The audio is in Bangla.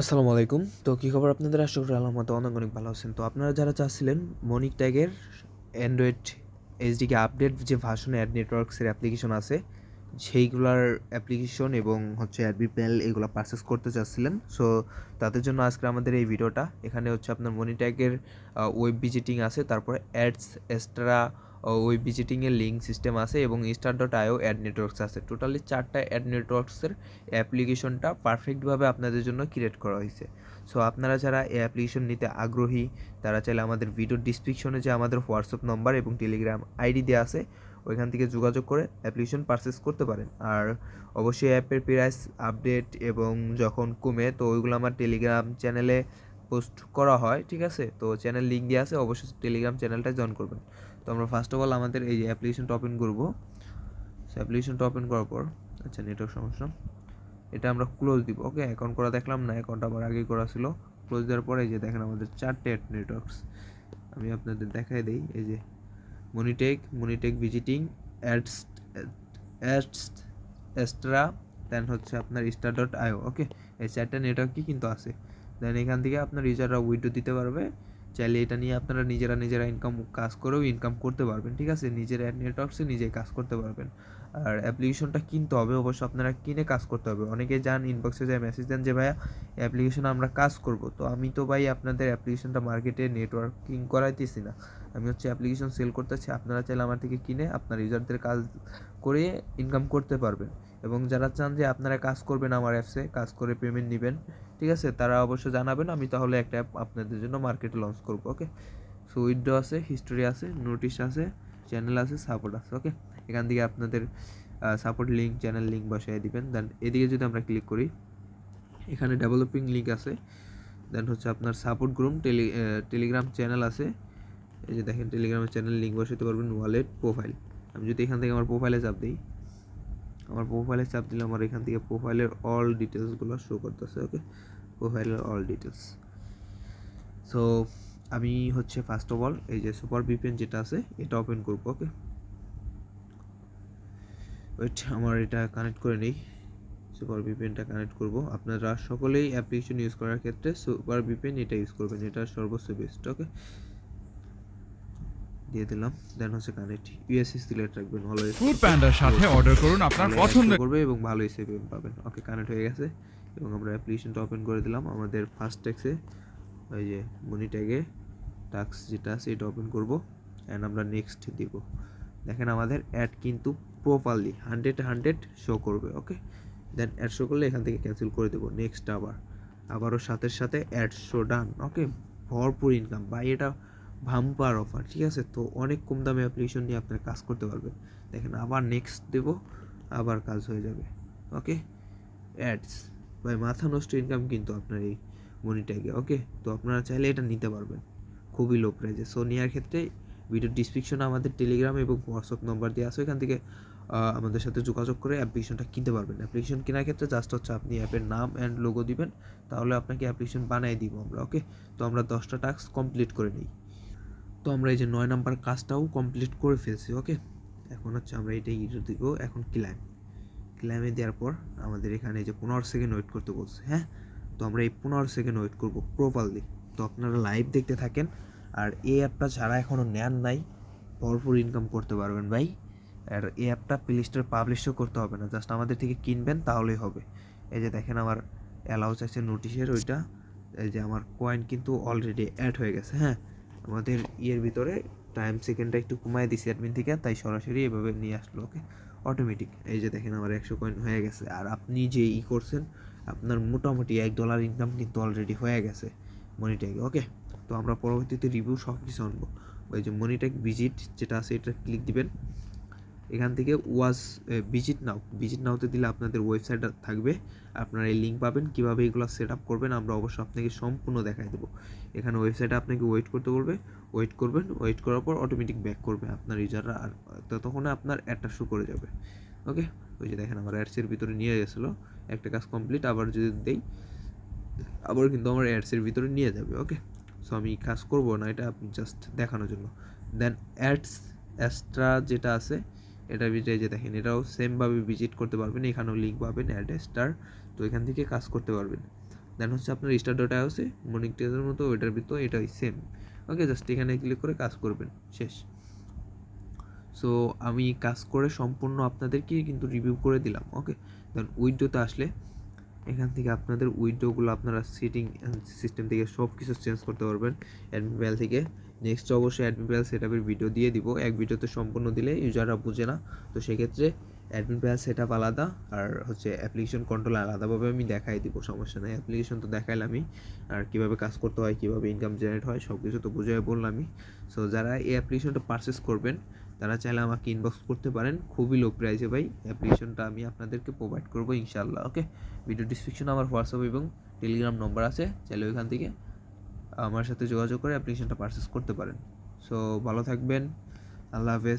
আসসালামু আলাইকুম। তো কী খবর আপনাদের? আশা করি আলহামত অনেক অনেক ভালো আছেন। তো আপনারা যারা চাচ্ছিলেন মনিক ট্যাগের অ্যান্ড্রয়েড এইচডিকে আপডেট যে ভার্সন অ্যাড নেটওয়ার্কসের অ্যাপ্লিকেশন আছে, সেইগুলার অ্যাপ্লিকেশন এবং হচ্ছে অ্যাডবি প্যানেল এগুলো পারচেস করতে চাচ্ছিলেন। সো তাদের জন্য আজকে আমাদের এই ভিডিওটা এখানে হচ্ছে আপনার মনি ট্যাগের ওয়েব ভিজিটিং আছে, তারপরে অ্যাডস এক্সট্রা ওয়েব ভিজিটিংয়ের লিঙ্ক সিস্টেম আছে এবং star dot IO ad networks আছে টোটালি চারটা অ্যাড নেটওয়ার্কসের অ্যাপ্লিকেশনটা পারফেক্টভাবে আপনাদের জন্য ক্রিয়েট করা হয়েছে। সো আপনারা যারা এই অ্যাপ্লিকেশন নিতে আগ্রহী, তারা চাইলে আমাদের ভিডিও ডিসক্রিপশনে যে আমাদের হোয়াটসঅ্যাপ নম্বর এবং টেলিগ্রাম আইডি দেওয়া আছে, ওইখান থেকে যোগাযোগ করে অ্যাপ্লিকেশন পারচেস করতে পারেন। আর অবশ্যই অ্যাপের প্রাইস আপডেট এবং যখন কমে, তো ওইগুলো আমার টেলিগ্রাম চ্যানেলে পোস্ট করা হয়, ঠিক আছে? তো চ্যানেল লিঙ্ক দেওয়া আছে, অবশ্যই টেলিগ্রাম চ্যানেলটা জয়েন করবেন। তো আমরা ফার্স্ট অফ অল আমাদের এই যে অ্যাপ্লিকেশনটা ওপেন করব। অ্যাপ্লিকেশনটা ওপেন করার পর আচ্ছা নেটওয়ার্ক সমস্যা। এটা আমরা ক্লোজ দিব ওকে অ্যাকাউন্ট করা দেখলাম না অ্যাকাউন্ট আবার আগেই করা ছিল। ক্লোজ দেওয়ার পরে এই যে দেখেন আমাদের চারটে নেটওয়ার্কস আমি আপনাদের দেখাই দিই, এই যে মনিটেক মনিটেক visiting ads ads extra then হচ্ছে আপনার স্টার ডট আইও ওকে এই চারটা নেটওয়ার্কই কিন্তু আছে। দেন এখান থেকে আপনার ইউজাররা উইডো দিতে পারবে। চাইলে এটা নিয়ে আপনারা নিজেরা নিজেরা ইনকাম কাজ করেও ইনকাম করতে পারবেন, ঠিক আছে? নিজের অ্যাড নেটওয়ার্কসে নিজে কাজ করতে পারবেন। আর অ্যাপ্লিকেশনটা কিনতে হবে, অবশ্য আপনারা কিনে কাজ করতে হবে। অনেকে যান ইনবক্সে যায় মেসেজ দেন যে, ভাইয়া অ্যাপ্লিকেশন আমরা কাজ করব। তো আমি তো ভাই আপনাদের অ্যাপ্লিকেশনটা মার্কেটে নেটওয়ার্কিং করাইতেছি না। আমি হচ্ছে অ্যাপ্লিকেশন সেল করতেছি, আপনারা চাইলে আমার থেকে কিনে আপনার ইউজারদের কাজ করে ইনকাম করতে পারবেন। এবং যারা চান যে আপনারা কাজ করবেন আমার অ্যাপসে, কাজ করে পেমেন্ট নেবেন, ঠিক আছে? তারা অবশ্য জানাবেন, আমি তাহলে একটা অ্যাপ আপনাদের জন্য মার্কেটে লঞ্চ করব ওকে সো উইডো আছে হিস্টোরি আছে নোটিশ আছে চ্যানেল আছে সাপোর্ট আছে ওকে এখান থেকে আপনাদের সাপোর্ট লিঙ্ক চ্যানেল লিঙ্ক বসাই দিবেন। দেন এদিকে যদি আমরা ক্লিক করি, এখানে ডেভেলপিং লিঙ্ক আছে। দেন হচ্ছে আপনার support group tele Telegram channel আছে। এই যে দেখেন টেলিগ্রামের চ্যানেল লিঙ্ক বসাতে পারবেন ওয়ালেট প্রোফাইল আমি যদি এখান থেকে আমার প্রোফাইলে চাপ দিই আমার প্রোফাইলে চাপ দিলে আমার এখান থেকে প্রোফাইলের অল ডিটেলসগুলো শো করতেছে ওকে প্রোফাইলের অল ডিটেলস সো আমি হচ্ছে ফার্স্ট অফ অল এই যে সুপার ভিপিএন যেটা আছে, এটা ওপেন করব ওকে ওয়েট আমার এটা কানেক্ট করে নিই। সুপার ভিপিএনটা কানেক্ট করব। আপনারা সকলেই অ্যাপ্লিকেশন ইউজ করার ক্ষেত্রে সুপার ভিপিএন এটা ইউজ করবেন, এটা সর্বোচ্চ বেস্ট ওকে দিয়ে দিলাম দেন হচ্ছে কানেক্ট ইউএসএস সিলেক্ট রাখবেন অলওয়েজ ফুড প্যান্ডার সাথে অর্ডার করুন আপনার পছন্দের করবে এবং ভালোই সিপিএম পাবেন। ওকে কানেক্ট হয়ে গেছে। এবং আমরা অ্যাপ্লিকেশনটা ওপেন করে দিলাম। আমাদের ফার্স্ট ট্যাক্সে ওই যে মনি ট্যাগে টাক্স যেটা আছে এটা ওপেন করব। অ্যান্ড আমরা নেক্সট দিব। দেখেন আমাদের অ্যাড কিন্তু প্রপারলি হান্ড্রেড হান্ড্রেড শো করবে ওকে দেন অ্যাড শো করলে এখান থেকে ক্যান্সেল করে দেবো নেক্সট আবার। আবারও সাথে সাথে অ্যাড শো ডান ওকে ভরপুর ইনকাম বা এটা ভাম্পার অফার ঠিক আছে? তো অনেক কম দামে অ্যাপ্লিকেশন নিয়ে আপনার কাজ করতে পারবেন। দেখেন, আবার নেক্সট দেবো, আবার কাজ হয়ে যাবে ওকে অ্যাডস ভাই, মাথা নষ্ট ইনকাম কিন্তু আপনার এই মনিটাকে ওকে তো আপনারা চাইলে এটা নিতে পারবেন, খুবই লো প্রাইজে সো নেওয়ার ক্ষেত্রে ভিডিও ডিসক্রিপশনে আমাদের টেলিগ্রাম এবং হোয়াটসঅ্যাপ নম্বর দেওয়া আছে এখান থেকে আমাদের সাথে যোগাযোগ করে অ্যাপ্লিকেশনটা কিনতে পারবেন। অ্যাপ্লিকেশন কেনার ক্ষেত্রে জাস্ট হচ্ছে আপনি অ্যাপের নাম অ্যান্ড লোগো দিবেন, তাহলে আপনাকে অ্যাপ্লিকেশন বানিয়ে দিব আমরা ওকে তো আমরা দশটা টাস্ক কমপ্লিট করে নিই। তো আমরা এই যে নয় নাম্বার কাজটাও কমপ্লিট করে ফেলছি ওকে এখন হচ্ছে আমরা এটাই দিব, এখন ক্লাইম ক্লাইমে দেওয়ার পর আমাদের এখানে যে পনেরো সেকেন্ড ওয়েট করতে বলছে হ্যাঁ? তো আমরা এই পনেরো সেকেন্ড ওয়েট করব প্রপারলি তো আপনারা লাইভ দেখতে থাকেন, আর এই অ্যাপটা যারা এখনও নেন নাই ভরপুর ইনকাম করতে পারবেন ভাই। আর এই অ্যাপটা প্লে স্টোরে পাবলিশও করতে হবে না জাস্ট আমাদের থেকে কিনবেন তাহলেই হবে। এই যে দেখেন আমার অ্যালাউস আছে নোটিশের ওইটা। এই যে আমার কয়েন কিন্তু অলরেডি অ্যাড হয়ে গেছে হ্যাঁ? আমাদের ইয়ের ভিতরে টাইম সেকেন্ডটা একটু কমায় দিছি অ্যাডমিন থেকে, তাই সরাসরি এভাবে নিয়ে আসলো ওকে অটোমেটিক এই যে দেখেন আমার একশো কয়েন হয়ে গেছে। আর আপনি যে ই করছেন, আপনার মোটামুটি এক ডলার ইনকাম কিন্তু অলরেডি হয়ে গেছে মনিট্যাগে ওকে তো আমরা পরবর্তীতে রিভিউ সব কিছু আনব। ওই যে মনিট্যাগ ভিজিট যেটা আছে, এটা ক্লিক দিবেন। এখান থেকে ওয়াজ ভিজিট নাও ভিজিট নাওতে দিলে আপনাদের ওয়েবসাইট থাকবে। আপনারা এই লিঙ্ক পাবেন, কীভাবে এগুলো সেট আপ করবেন আমরা অবশ্যই আপনাকে সম্পূর্ণ দেখাই দেবো। এখানে ওয়েবসাইটে আপনাকে ওয়েট করতে বলবে ওয়েট করবেন ওয়েট করার পর অটোমেটিক ব্যাক করবে আপনার ইউজাররা আর ততক্ষণে আপনার অ্যাডটা শো করে যাবে। ওকে ওই যে দেখেন আমার অ্যাডসের ভিতরে নিয়ে গেছিল, একটা কাজ কমপ্লিট আবার যদি দেই, আবার কিন্তু আমার অ্যাডসের ভিতরে নিয়ে যাবে ওকে সো আমি কাজ করব না, এটা আপনি জাস্ট দেখানোর জন্য। দেন অ্যাডস এক্সট্রা যেটা আছে এটা ভিতরে যে দেখেন, এটাও সেমভাবে ভিজিট করতে পারবেন, এখানেও লিঙ্ক পাবেন অ্যাড স্টার তো এখান থেকে কাজ করতে পারবেন। দেন হচ্ছে আপনার স্টার ডট আছে মনিটাইজের মতো, ওইটার ভিতর এটাই সেম ওকে জাস্ট এখানে ক্লিক করে কাজ করবেন, শেষ। সো আমি কাজ করে সম্পূর্ণ আপনাদেরকে কিন্তু রিভিউ করে দিলাম ওকে দেন উইডোতে আসলে এখান থেকে আপনাদের উইডোগুলো আপনারা সিটিং সিস্টেম থেকে সব কিছু চেঞ্জ করতে পারবেন অ্যাডমিন প্যাল থেকে। নেক্সট অবশ্যই অ্যাডমিন প্যাল সেট ভিডিও দিয়ে দিব। এক ভিডিওতে সম্পূর্ণ দিলে ইউজাররা বুঝে না। তো সেক্ষেত্রে অ্যাডমিন প্যাল সেট আপ আলাদা আর হচ্ছে অ্যাপ্লিকেশন কন্ট্রোল আলাদাভাবে আমি দেখাই দিব, সমস্যা নেই। অ্যাপ্লিকেশন তো দেখাইলামই। আর কীভাবে কাজ করতে হয়, কীভাবে ইনকাম জেনারেট হয় সব কিছু তো বুঝে বললামই। সো যারা এই অ্যাপ্লিকেশনটা পারচেস করবেন তারা চাইলে আমাকে ইনবক্স করতে পারেন। খুবই লো প্রাইসে ভাই। অ্যাপ্লিকেশনটা আমি আপনাদেরকে প্রোভাইড করব ইনশাল্লাহ ওকে ভিডিও ডিসক্রিপশনে আমার হোয়াটসঅ্যাপ এবং টেলিগ্রাম নম্বর আছে। চাইলে ওইখান থেকে আমার সাথে যোগাযোগ করে অ্যাপ্লিকেশনটা পারচেস করতে পারেন। সো ভালো থাকবেন। আল্লাহ হাফেজ।